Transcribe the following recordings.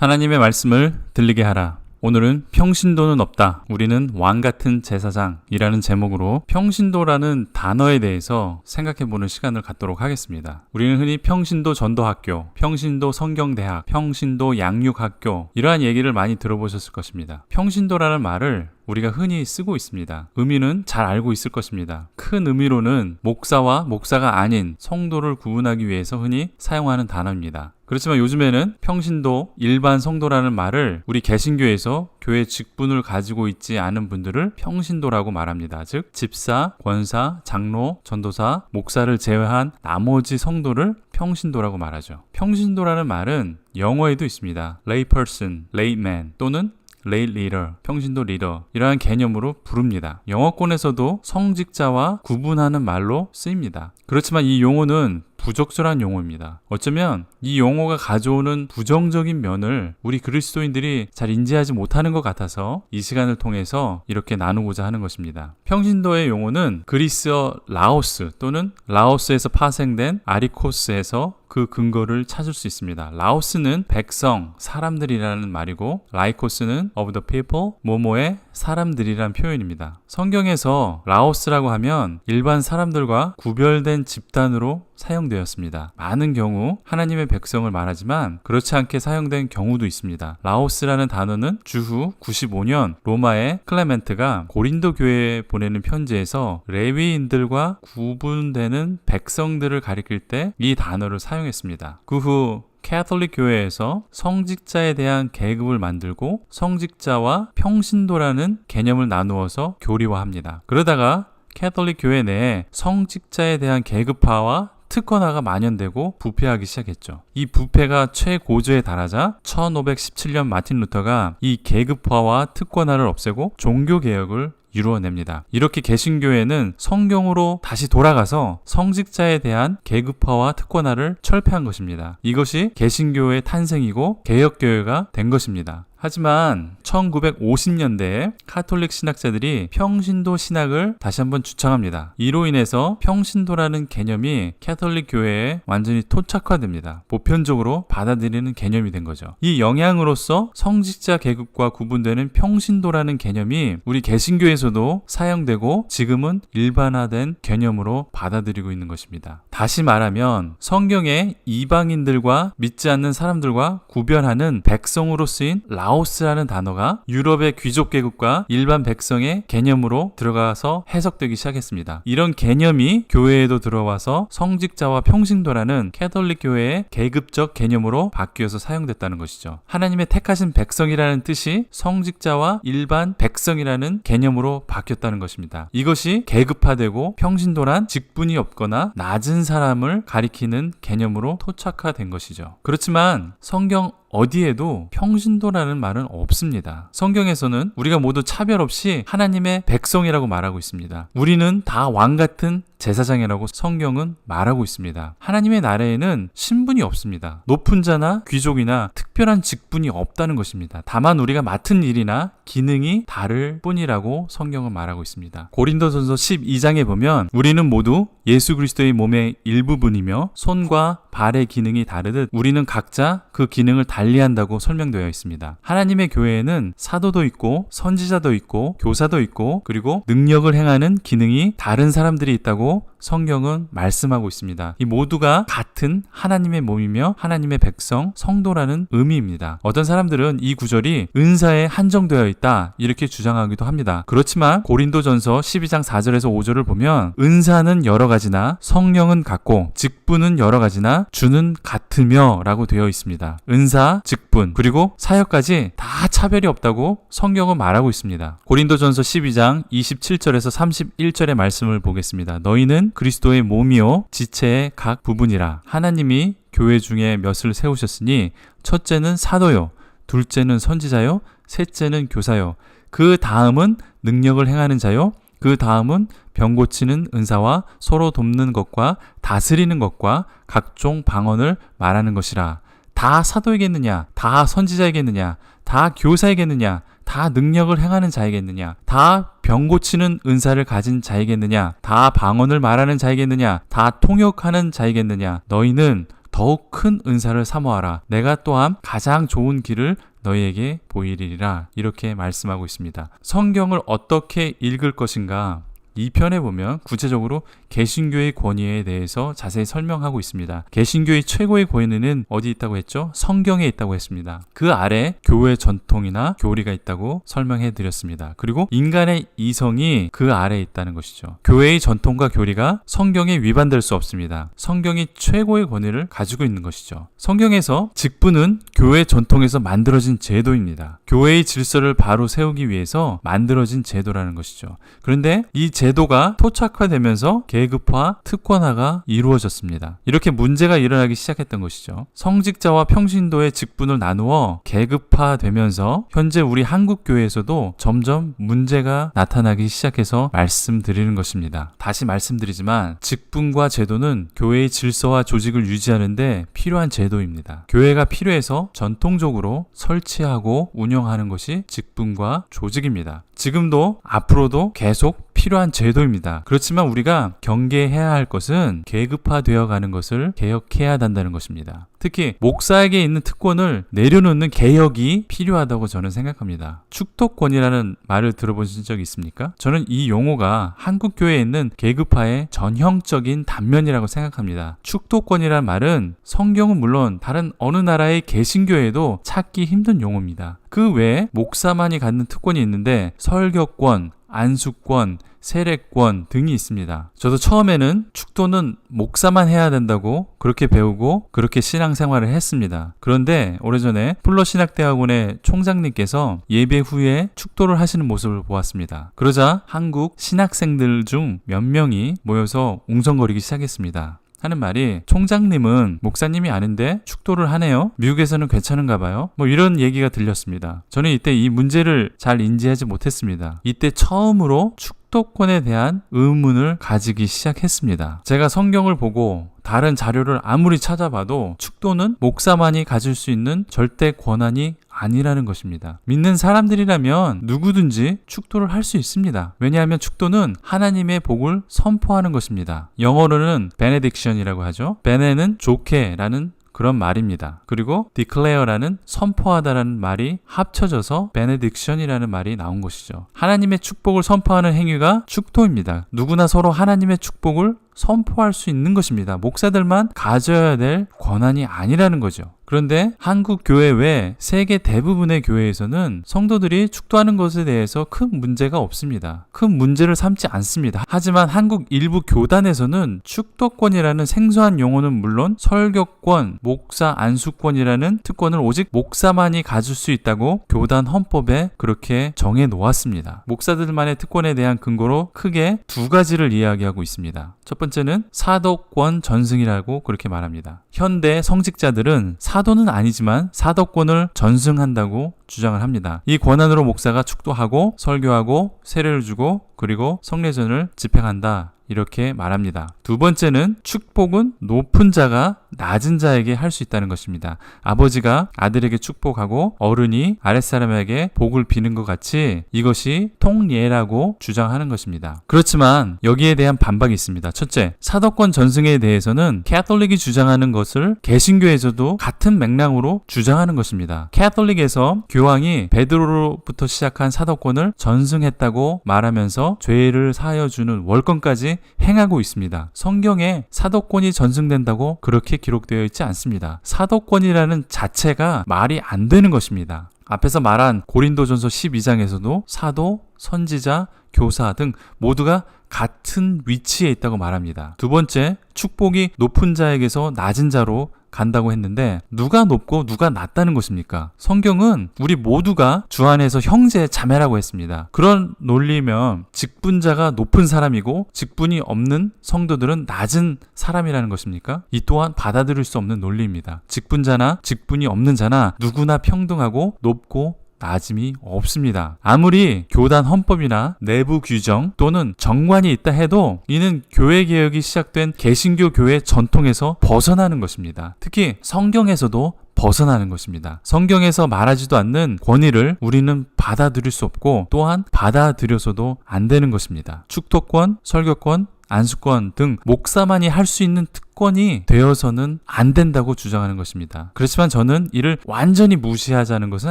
하나님의 말씀을 들리게 하라. 오늘은 평신도는 없다. 우리는 왕 같은 제사장이라는 제목으로 평신도라는 단어에 대해서 생각해 보는 시간을 갖도록 하겠습니다. 우리는 흔히 평신도 전도학교, 평신도 성경대학, 평신도 양육학교 이러한 얘기를 많이 들어보셨을 것입니다. 평신도라는 말을 우리가 흔히 쓰고 있습니다. 의미는 잘 알고 있을 것입니다. 큰 의미로는 목사와 목사가 아닌 성도를 구분하기 위해서 흔히 사용하는 단어입니다. 그렇지만 요즘에는 평신도, 일반 성도라는 말을 우리 개신교에서 교회 직분을 가지고 있지 않은 분들을 평신도라고 말합니다. 즉, 집사, 권사, 장로, 전도사, 목사를 제외한 나머지 성도를 평신도라고 말하죠. 평신도라는 말은 영어에도 있습니다. lay person, layman 또는 레이 리더, 평신도 리더 이러한 개념으로 부릅니다. 영어권에서도 성직자와 구분하는 말로 쓰입니다. 그렇지만 이 용어는 부적절한 용어입니다. 어쩌면 이 용어가 가져오는 부정적인 면을 우리 그리스도인들이 잘 인지하지 못하는 것 같아서 이 시간을 통해서 이렇게 나누고자 하는 것입니다. 평신도의 용어는 그리스어 라오스 또는 라오스에서 파생된 아리코스에서 그 근거를 찾을 수 있습니다. 라오스는 백성, 사람들이라는 말이고 라이코스는 of the people, 모모의 사람들이란 표현입니다. 성경에서 라오스라고 하면 일반 사람들과 구별된 집단으로 사용되었습니다. 많은 경우 하나님의 백성을 말하지만 그렇지 않게 사용된 경우도 있습니다. 라오스라는 단어는 주후 95년 로마의 클레멘트가 고린도 교회에 보내는 편지에서 레위인들과 구분되는 백성들을 가리킬 때 이 단어를 사용 했습니다. 그 후 캐톨릭 교회에서 성직자에 대한 계급을 만들고 성직자와 평신도라는 개념을 나누어서 교리화합니다. 그러다가 캐톨릭 교회 내에 성직자에 대한 계급화와 특권화가 만연되고 부패하기 시작했죠. 이 부패가 최고조에 달하자 1517년 마틴 루터가 이 계급화와 특권화를 없애고 종교개혁을 이루어냅니다. 이렇게 개신교회는 성경으로 다시 돌아가서 성직자에 대한 계급화와 특권화를 철폐한 것입니다. 이것이 개신교의 탄생이고 개혁교회가 된 것입니다. 하지만 1950년대에 카톨릭 신학자들이 평신도 신학을 다시 한번 주창합니다. 이로 인해서 평신도라는 개념이 카톨릭 교회에 완전히 토착화됩니다. 보편적으로 받아들이는 개념이 된 거죠. 이 영향으로서 성직자 계급과 구분되는 평신도라는 개념이 우리 개신교에서도 사용되고 지금은 일반화된 개념으로 받아들이고 있는 것입니다. 다시 말하면 성경에 이방인들과 믿지 않는 사람들과 구별하는 백성으로 쓰인 라 라오스라는 단어가 유럽의 귀족 계급과 일반 백성의 개념으로 들어가서 해석되기 시작했습니다. 이런 개념이 교회에도 들어와서 성직자와 평신도라는 캐톨릭 교회의 계급적 개념으로 바뀌어서 사용됐다는 것이죠. 하나님의 택하신 백성이라는 뜻이 성직자와 일반 백성이라는 개념으로 바뀌었다는 것입니다. 이것이 계급화되고 평신도란 직분이 없거나 낮은 사람을 가리키는 개념으로 토착화된 것이죠. 그렇지만 성경 어디에도 평신도라는 말은 없습니다. 성경에서는 우리가 모두 차별 없이 하나님의 백성이라고 말하고 있습니다. 우리는 다 왕 같은 제사장이라고 성경은 말하고 있습니다. 하나님의 나라에는 신분이 없습니다. 높은 자나 귀족이나 특별한 직분이 없다는 것입니다. 다만 우리가 맡은 일이나 기능이 다를 뿐이라고 성경은 말하고 있습니다. 고린도전서 12장에 보면 우리는 모두 예수 그리스도의 몸의 일부분이며 손과 발의 기능이 다르듯 우리는 각자 그 기능을 달리한다고 설명되어 있습니다. 하나님의 교회에는 사도도 있고 선지자도 있고 교사도 있고 그리고 능력을 행하는 기능이 다른 사람들이 있다고 그리고 성경은 말씀하고 있습니다. 이 모두가 같은 하나님의 몸이며 하나님의 백성, 성도라는 의미입니다. 어떤 사람들은 이 구절이 은사에 한정되어 있다 이렇게 주장하기도 합니다. 그렇지만 고린도전서 12장 4절에서 5절을 보면 은사는 여러 가지나 성령은 같고 직분은 여러 가지나 주는 같으며라고 되어 있습니다. 은사, 직분 그리고 사역까지 다 차별이 없다고 성경은 말하고 있습니다. 고린도전서 12장 27절에서 31절의 말씀을 보겠습니다. 너희는 그리스도의 몸이요 지체의 각 부분이라. 하나님이 교회 중에 몇을 세우셨으니 첫째는 사도요 둘째는 선지자요 셋째는 교사요. 그 다음은 능력을 행하는 자요 그 다음은 병 고치는 은사와 서로 돕는 것과 다스리는 것과 각종 방언을 말하는 것이라. 다 사도이겠느냐 다 선지자이겠느냐 다 교사이겠느냐 다 능력을 행하는 자이겠느냐? 다 병 고치는 은사를 가진 자이겠느냐? 다 방언을 말하는 자이겠느냐? 다 통역하는 자이겠느냐? 너희는 더욱 큰 은사를 사모하라. 내가 또한 가장 좋은 길을 너희에게 보이리라. 이렇게 말씀하고 있습니다. 성경을 어떻게 읽을 것인가? 이 편에 보면 구체적으로 개신교의 권위에 대해서 자세히 설명하고 있습니다. 개신교의 최고의 권위는 어디 있다고 했죠? 성경에 있다고 했습니다. 그 아래 교회 전통이나 교리가 있다고 설명해 드렸습니다. 그리고 인간의 이성이 그 아래에 있다는 것이죠. 교회의 전통과 교리가 성경에 위반될 수 없습니다. 성경이 최고의 권위를 가지고 있는 것이죠. 성경에서 직분은 교회 전통에서 만들어진 제도입니다. 교회의 질서를 바로 세우기 위해서 만들어진 제도라는 것이죠. 그런데 이 제도가 토착화되면서 계급화, 특권화가 이루어졌습니다. 이렇게 문제가 일어나기 시작했던 것이죠. 성직자와 평신도의 직분을 나누어 계급화되면서 현재 우리 한국 교회에서도 점점 문제가 나타나기 시작해서 말씀드리는 것입니다. 다시 말씀드리지만 직분과 제도는 교회의 질서와 조직을 유지하는데 필요한 제도입니다. 교회가 필요해서 전통적으로 설치하고 운영하는 것이 직분과 조직입니다. 지금도 앞으로도 계속 필요한 제도입니다. 그렇지만 우리가 경계해야 할 것은 계급화되어 가는 것을 개혁해야 한다는 것입니다. 특히 목사에게 있는 특권을 내려놓는 개혁이 필요하다고 저는 생각합니다. 축도권이라는 말을 들어보신 적 있습니까? 저는 이 용어가 한국 교회에 있는 계급화의 전형적인 단면이라고 생각합니다. 축도권이라는 말은 성경은 물론 다른 어느 나라의 개신교에도 찾기 힘든 용어입니다. 그 외에 목사만이 갖는 특권이 있는데 설교권, 안수권, 세례권 등이 있습니다. 저도 처음에는 축도는 목사만 해야 된다고 그렇게 배우고 그렇게 신앙생활을 했습니다. 그런데 오래전에 플러 신학대학원의 총장님께서 예배 후에 축도를 하시는 모습을 보았습니다. 그러자 한국 신학생들 중 몇 명이 모여서 웅성거리기 시작했습니다. 하는 말이 총장님은 목사님이 아닌데 축도를 하네요. 미국에서는 괜찮은가 봐요. 뭐 이런 얘기가 들렸습니다. 저는 이때 이 문제를 잘 인지하지 못했습니다. 이때 처음으로 축도권에 대한 의문을 가지기 시작했습니다. 제가 성경을 보고 다른 자료를 아무리 찾아봐도 축도는 목사만이 가질 수 있는 절대 권한이 아니라는 것입니다. 믿는 사람들이라면 누구든지 축도를 할 수 있습니다. 왜냐하면 축도는 하나님의 복을 선포하는 것입니다. 영어로는 benediction이라고 하죠. 베네는 좋게라는 그런 말입니다. 그리고 declare라는 선포하다라는 말이 합쳐져서 benediction이라는 말이 나온 것이죠. 하나님의 축복을 선포하는 행위가 축도입니다. 누구나 서로 하나님의 축복을 선포할 수 있는 것입니다. 목사들만 가져야 될 권한이 아니라는 거죠. 그런데 한국 교회 외 세계 대부분의 교회에서는 성도들이 축도하는 것에 대해서 큰 문제가 없습니다. 큰 문제를 삼지 않습니다. 하지만 한국 일부 교단에서는 축도권이라는 생소한 용어는 물론 설교권, 목사 안수권이라는 특권을 오직 목사만이 가질 수 있다고 교단 헌법에 그렇게 정해 놓았습니다. 목사들만의 특권에 대한 근거로 크게 두 가지를 이야기하고 있습니다. 첫 번째는 사도권 전승이라고 그렇게 말합니다. 현대 성직자들은 사도는 아니지만 사도권을 전승한다고 주장을 합니다. 이 권한으로 목사가 축도하고 설교하고 세례를 주고 그리고 성례전을 집행한다. 이렇게 말합니다. 두 번째는 축복은 높은 자가 낮은 자에게 할 수 있다는 것입니다. 아버지가 아들에게 축복하고 어른이 아랫사람에게 복을 비는 것 같이 이것이 통예라고 주장하는 것입니다. 그렇지만 여기에 대한 반박이 있습니다. 첫째, 사도권 전승에 대해서는 캐톨릭이 주장하는 것을 개신교에서도 같은 맥락으로 주장하는 것입니다. 캐톨릭에서 교황이 베드로로부터 시작한 사도권을 전승했다고 말하면서 죄를 사하여 주는 월권까지 행하고 있습니다. 성경에 사도권이 전승된다고 그렇게 기록되어 있지 않습니다. 사도권이라는 자체가 말이 안 되는 것입니다. 앞에서 말한 고린도전서 12장에서도 사도, 선지자, 교사 등 모두가 같은 위치에 있다고 말합니다. 두 번째, 축복이 높은 자에게서 낮은 자로 간다고 했는데 누가 높고 누가 낮다는 것입니까? 성경은 우리 모두가 주 안에서 형제 자매라고 했습니다. 그런 논리면 직분자가 높은 사람이고 직분이 없는 성도들은 낮은 사람이라는 것입니까? 이 또한 받아들일 수 없는 논리입니다. 직분자나 직분이 없는 자나 누구나 평등하고 높고 낮음이 없습니다. 아무리 교단 헌법이나 내부 규정 또는 정관이 있다 해도 이는 교회 개혁이 시작된 개신교 교회 전통에서 벗어나는 것입니다. 특히 성경에서도 벗어나는 것입니다. 성경에서 말하지도 않는 권위를 우리는 받아들일 수 없고 또한 받아들여서도 안 되는 것입니다. 축도권, 설교권, 안수권 등 목사만이 할 수 있는 특권 특권이 되어서는 안 된다고 주장하는 것입니다. 그렇지만 저는 이를 완전히 무시하자는 것은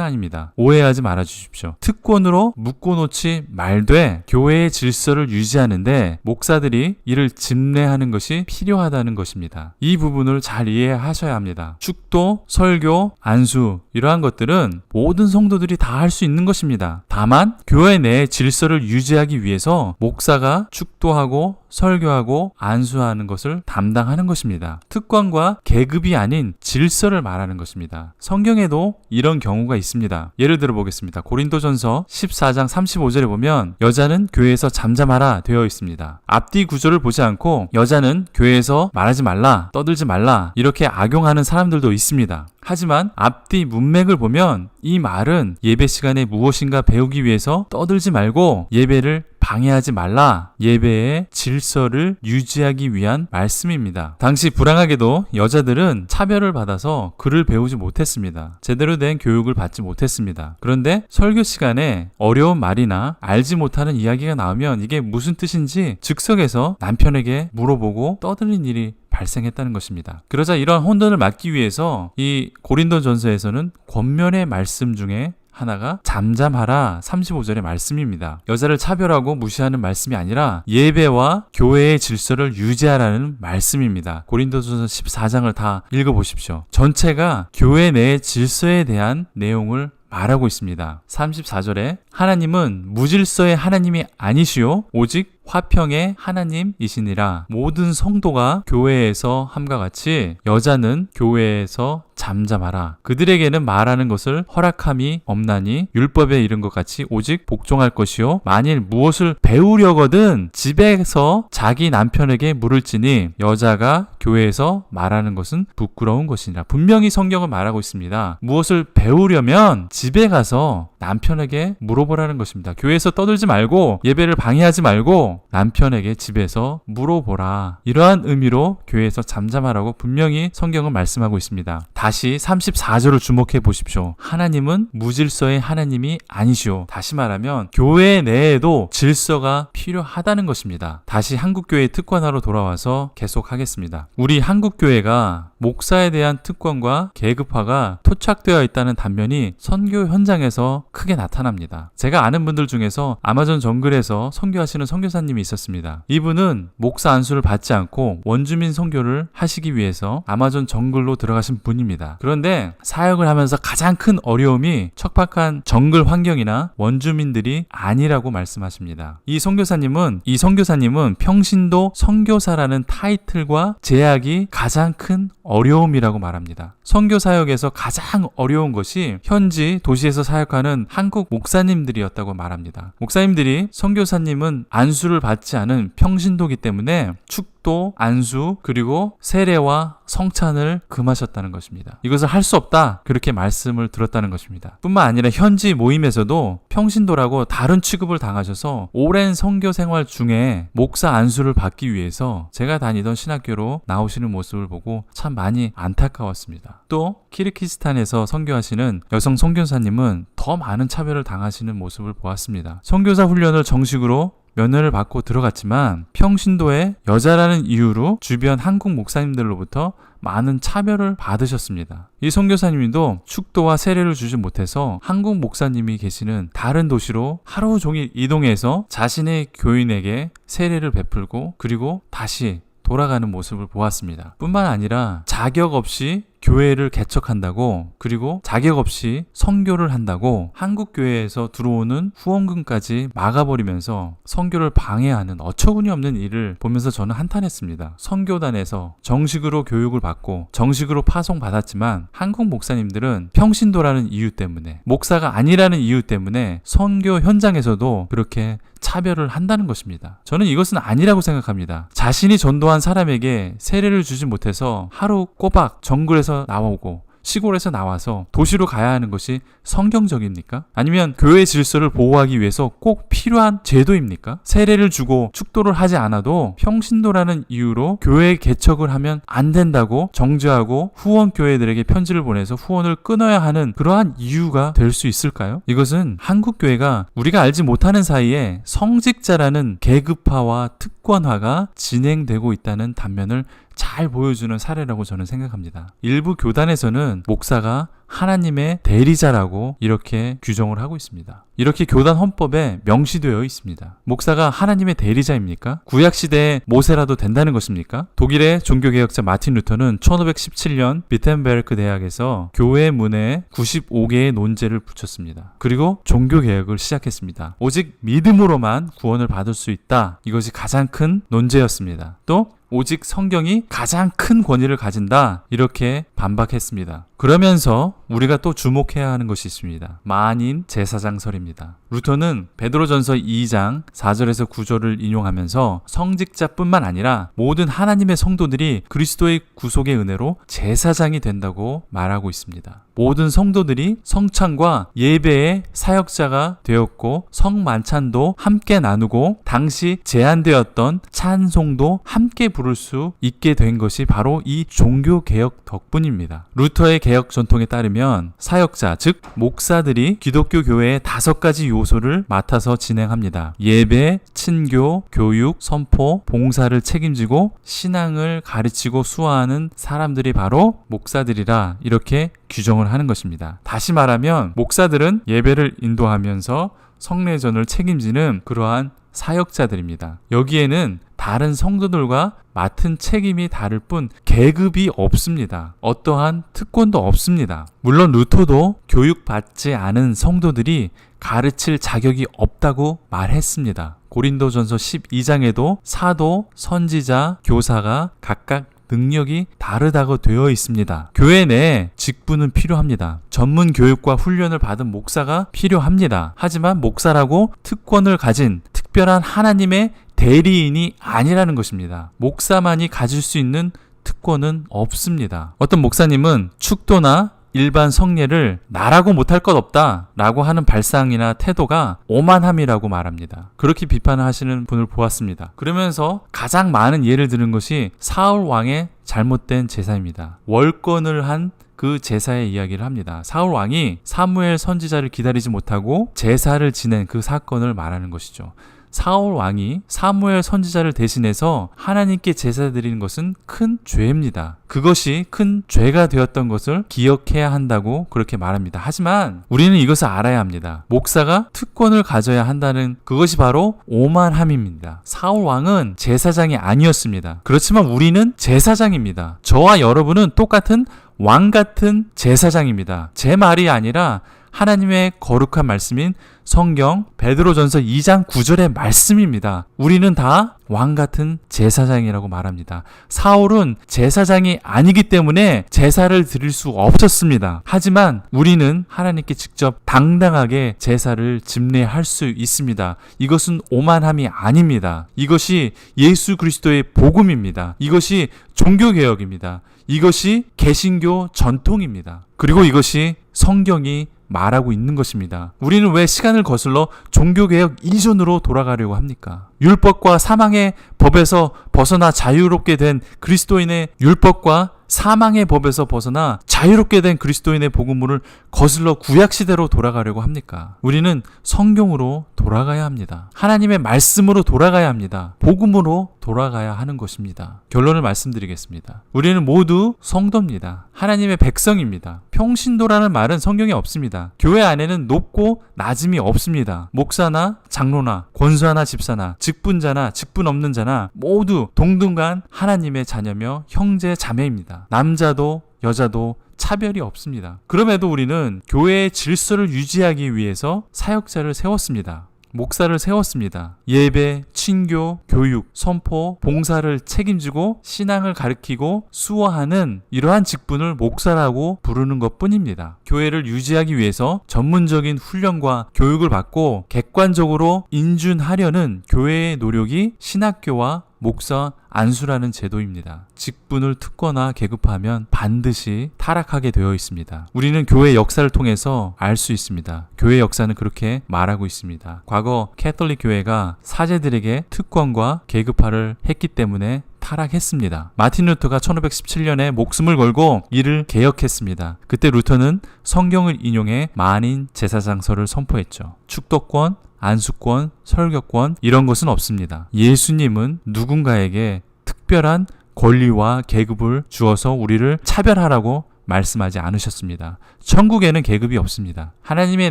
아닙니다. 오해하지 말아 주십시오. 특권으로 묶어놓지 말되 교회의 질서를 유지하는데 목사들이 이를 집례하는 것이 필요하다는 것입니다. 이 부분을 잘 이해하셔야 합니다. 축도, 설교, 안수 이러한 것들은 모든 성도들이 다 할 수 있는 것입니다. 다만 교회 내의 질서를 유지하기 위해서 목사가 축도하고 설교하고 안수하는 것을 담당하는 것입니다. 특권과 계급이 아닌 질서를 말하는 것입니다. 성경에도 이런 경우가 있습니다. 예를 들어 보겠습니다. 고린도전서 14장 35절에 보면 여자는 교회에서 잠잠하라 되어 있습니다. 앞뒤 구조를 보지 않고 여자는 교회에서 말하지 말라, 떠들지 말라 이렇게 악용하는 사람들도 있습니다. 하지만 앞뒤 문맥을 보면 이 말은 예배 시간에 무엇인가 배우기 위해서 떠들지 말고 예배를 방해하지 말라 예배의 질서를 유지하기 위한 말씀입니다. 당시 불행하게도 여자들은 차별을 받아서 글을 배우지 못했습니다. 제대로 된 교육을 받지 못했습니다. 그런데 설교 시간에 어려운 말이나 알지 못하는 이야기가 나오면 이게 무슨 뜻인지 즉석에서 남편에게 물어보고 떠드는 일이 발생했다는 것입니다. 그러자 이러한 혼돈을 막기 위해서 이 고린도 전서에서는 권면의 말씀 중에 하나가 잠잠하라 35절의 말씀입니다. 여자를 차별하고 무시하는 말씀이 아니라 예배와 교회의 질서를 유지하라는 말씀입니다. 고린도전서 14장을 다 읽어보십시오. 전체가 교회 내의 질서에 대한 내용을 말하고 있습니다. 34절에 하나님은 무질서의 하나님이 아니시오 오직 화평의 하나님이시니라. 모든 성도가 교회에서 함과 같이 여자는 교회에서 잠잠하라. 그들에게는 말하는 것을 허락함이 없나니 율법에 이른 것 같이 오직 복종할 것이요 만일 무엇을 배우려거든 집에서 자기 남편에게 물을지니 여자가 교회에서 말하는 것은 부끄러운 것이니라. 분명히 성경은 말하고 있습니다. 무엇을 배우려면 집에 가서 남편에게 물어보라는 것입니다. 교회에서 떠들지 말고 예배를 방해하지 말고 남편에게 집에서 물어보라. 이러한 의미로 교회에서 잠잠하라고 분명히 성경은 말씀하고 있습니다. 다시 34절을 주목해 보십시오. 하나님은 무질서의 하나님이 아니시오. 다시 말하면 교회 내에도 질서가 필요하다는 것입니다. 다시 한국교회 특권화로 돌아와서 계속하겠습니다. 우리 한국교회가 목사에 대한 특권과 계급화가 토착되어 있다는 단면이 선교 현장에서 크게 나타납니다. 제가 아는 분들 중에서 아마존 정글에서 선교하시는 선교사님이 있었습니다. 이분은 목사 안수를 받지 않고 원주민 선교를 하시기 위해서 아마존 정글로 들어가신 분입니다. 그런데 사역을 하면서 가장 큰 어려움이 척박한 정글 환경이나 원주민들이 아니라고 말씀하십니다. 이 선교사님은 이 선교사님은 평신도 선교사라는 타이틀과 제약이 가장 큰 어려움이라고 말합니다. 선교 사역에서 가장 어려운 것이 현지 도시에서 사역하는 한국 목사님들이었다고 말합니다. 목사님들이 선교사님은 안수를 받지 않은 평신도기 때문에 축도, 안수, 그리고 세례와 성찬을 금하셨다는 것입니다. 이것을 할 수 없다. 그렇게 말씀을 들었다는 것입니다. 뿐만 아니라 현지 모임에서도 평신도라고 다른 취급을 당하셔서 오랜 선교 생활 중에 목사 안수를 받기 위해서 제가 다니던 신학교로 나오시는 모습을 보고 참 많이 안타까웠습니다. 또 키르키스탄에서 선교하시는 여성 선교사님은 더 많은 차별을 당하시는 모습을 보았습니다. 선교사 훈련을 정식으로 면허를 받고 들어갔지만 평신도의 여자라는 이유로 주변 한국 목사님들로부터 많은 차별을 받으셨습니다. 이 선교사님도 축도와 세례를 주지 못해서 한국 목사님이 계시는 다른 도시로 하루 종일 이동해서 자신의 교인에게 세례를 베풀고 그리고 다시 돌아가는 모습을 보았습니다. 뿐만 아니라 자격 없이 교회를 개척한다고 그리고 자격 없이 선교를 한다고 한국 교회에서 들어오는 후원금까지 막아버리면서 선교를 방해하는 어처구니 없는 일을 보면서 저는 한탄했습니다. 선교단에서 정식으로 교육을 받고 정식으로 파송 받았지만 한국 목사님들은 평신도라는 이유 때문에 목사가 아니라는 이유 때문에 선교 현장에서도 그렇게 차별을 한다는 것입니다. 저는 이것은 아니라고 생각합니다. 자신이 전도한 사람에게 세례를 주지 못해서 하루 꼬박 정글에서 나오고 시골에서 나와서 도시로 가야 하는 것이 성경적입니까? 아니면 교회 질서를 보호하기 위해서 꼭 필요한 제도입니까? 세례를 주고 축도를 하지 않아도 평신도라는 이유로 교회 개척을 하면 안 된다고 정죄하고 후원 교회들에게 편지를 보내서 후원을 끊어야 하는 그러한 이유가 될 수 있을까요? 이것은 한국 교회가 우리가 알지 못하는 사이에 성직자라는 계급화와 특권화가 진행되고 있다는 단면을 잘 보여주는 사례라고 저는 생각합니다. 일부 교단에서는 목사가 하나님의 대리자라고 이렇게 규정을 하고 있습니다. 이렇게 교단 헌법에 명시되어 있습니다. 목사가 하나님의 대리자입니까? 구약 시대에 모세라도 된다는 것입니까? 독일의 종교 개혁자 마틴 루터는 1517년 비텐베르크 대학에서 교회 문에 95개의 논제를 붙였습니다. 그리고 종교 개혁을 시작했습니다. 오직 믿음으로만 구원을 받을 수 있다. 이것이 가장 큰 논제였습니다. 또 오직 성경이 가장 큰 권위를 가진다. 이렇게 반박했습니다. 그러면서 우리가 또 주목해야 하는 것이 있습니다. 만인 제사장설입니다. 루터는 베드로전서 2장 4절에서 9절을 인용하면서 성직자뿐만 아니라 모든 하나님의 성도들이 그리스도의 구속의 은혜로 제사장이 된다고 말하고 있습니다. 모든 성도들이 성찬과 예배의 사역자가 되었고 성만찬도 함께 나누고 당시 제한되었던 찬송도 함께 부를 수 있게 된 것이 바로 이 종교 개혁 덕분입니다. 루터의 개혁 전통에 따르면 사역자 즉 목사들이 기독교 교회의 다섯 가지 요소를 맡아서 진행합니다. 예배, 친교, 교육, 선포, 봉사를 책임지고 신앙을 가르치고 수화하는 사람들이 바로 목사들이라 이렇게 규정을 하는 것입니다. 다시 말하면 목사들은 예배를 인도하면서 성례전을 책임지는 그러한 사역자들입니다. 여기에는 다른 성도들과 맡은 책임이 다를 뿐 계급이 없습니다. 어떠한 특권도 없습니다. 물론 루터도 교육받지 않은 성도들이 가르칠 자격이 없다고 말했습니다. 고린도전서 12장에도 사도, 선지자, 교사가 각각 능력이 다르다고 되어 있습니다. 교회 내에 직분은 필요합니다. 전문 교육과 훈련을 받은 목사가 필요합니다. 하지만 목사라고 특권을 가진 특별한 하나님의 대리인이 아니라는 것입니다. 목사만이 가질 수 있는 특권은 없습니다. 어떤 목사님은 축도나 일반 성례를 나라고 못할 것 없다 라고 하는 발상이나 태도가 오만함이라고 말합니다. 그렇게 비판을 하시는 분을 보았습니다. 그러면서 가장 많은 예를 드는 것이 사울 왕의 잘못된 제사입니다. 월권을 한 그 제사의 이야기를 합니다. 사울 왕이 사무엘 선지자를 기다리지 못하고 제사를 지낸 그 사건을 말하는 것이죠. 사울 왕이 사무엘 선지자를 대신해서 하나님께 제사 드리는 것은 큰 죄입니다. 그것이 큰 죄가 되었던 것을 기억해야 한다고 그렇게 말합니다. 하지만 우리는 이것을 알아야 합니다. 목사가 특권을 가져야 한다는 그것이 바로 오만함입니다. 사울 왕은 제사장이 아니었습니다. 그렇지만 우리는 제사장입니다. 저와 여러분은 똑같은 왕 같은 제사장입니다. 제 말이 아니라 하나님의 거룩한 말씀인 성경 베드로전서 2장 9절의 말씀입니다. 우리는 다 왕 같은 제사장이라고 말합니다. 사울은 제사장이 아니기 때문에 제사를 드릴 수 없었습니다. 하지만 우리는 하나님께 직접 당당하게 제사를 집례할 수 있습니다. 이것은 오만함이 아닙니다. 이것이 예수 그리스도의 복음입니다. 이것이 종교 개혁입니다. 이것이 개신교 전통입니다. 그리고 이것이 성경이 말하고 있는 것입니다. 우리는 왜 시간을 거슬러 종교개혁 이전으로 돌아가려고 합니까? 율법과 사망의 법에서 벗어나 자유롭게 된 그리스도인의 율법과 사망의 법에서 벗어나 자유롭게 된 그리스도인의 복음을 거슬러 구약 시대로 돌아가려고 합니까? 우리는 성경으로 돌아가야 합니다. 하나님의 말씀으로 돌아가야 합니다. 복음으로 돌아가야 하는 것입니다. 결론을 말씀드리겠습니다. 우리는 모두 성도입니다. 하나님의 백성입니다. 평신도라는 말은 성경에 없습니다. 교회 안에는 높고 낮음이 없습니다. 목사나 장로나 권수하나 집사나 직분자나 직분 없는 자나 모두 동등한 하나님의 자녀며 형제 자매입니다. 남자도 여자도 차별이 없습니다. 그럼에도 우리는 교회의 질서를 유지하기 위해서 사역자를 세웠습니다. 목사를 세웠습니다. 예배, 친교, 교육, 선포, 봉사를 책임지고 신앙을 가르치고 수호하는 이러한 직분을 목사라고 부르는 것 뿐입니다. 교회를 유지하기 위해서 전문적인 훈련과 교육을 받고 객관적으로 인준하려는 교회의 노력이 신학교와 목사 안수라는 제도입니다. 직분을 특거나 계급하면 반드시 타락하게 되어 있습니다. 우리는 교회 역사를 통해서 알 수 있습니다. 교회 역사는 그렇게 말하고 있습니다. 과거 캐톨릭 교회가 사제들에게 특권과 계급화를 했기 때문에 타락했습니다. 마틴 루터가 1517년에 목숨을 걸고 이를 개혁했습니다. 그때 루터는 성경을 인용해 만인 제사장서를 선포했죠. 축도권, 안수권, 설교권 이런 것은 없습니다. 예수님은 누군가에게 특별한 권리와 계급을 주어서 우리를 차별하라고 말씀하지 않으셨습니다. 천국에는 계급이 없습니다. 하나님의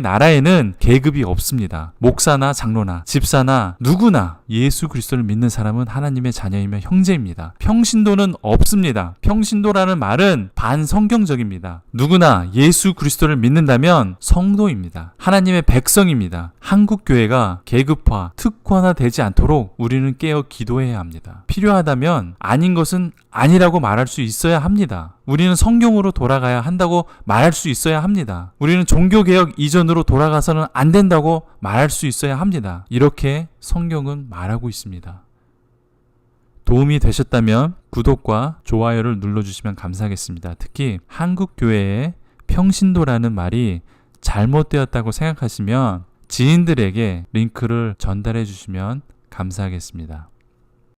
나라에는 계급이 없습니다. 목사나 장로나 집사나 누구나 예수 그리스도를 믿는 사람은 하나님의 자녀이며 형제입니다. 평신도는 없습니다. 평신도라는 말은 반성경적입니다. 누구나 예수 그리스도를 믿는다면 성도입니다. 하나님의 백성입니다. 한국 교회가 계급화, 특권화 되지 않도록 우리는 깨어 기도해야 합니다. 필요하다면 아닌 것은 아니라고 말할 수 있어야 합니다. 우리는 성경으로 돌아가야 한다고 말할 수 있어야 합니다. 우리는 종교개혁 이전으로 돌아가서는 안 된다고 말할 수 있어야 합니다. 이렇게 성경은 말하고 있습니다. 도움이 되셨다면 구독과 좋아요를 눌러주시면 감사하겠습니다. 특히 한국교회의 평신도라는 말이 잘못되었다고 생각하시면 지인들에게 링크를 전달해 주시면 감사하겠습니다.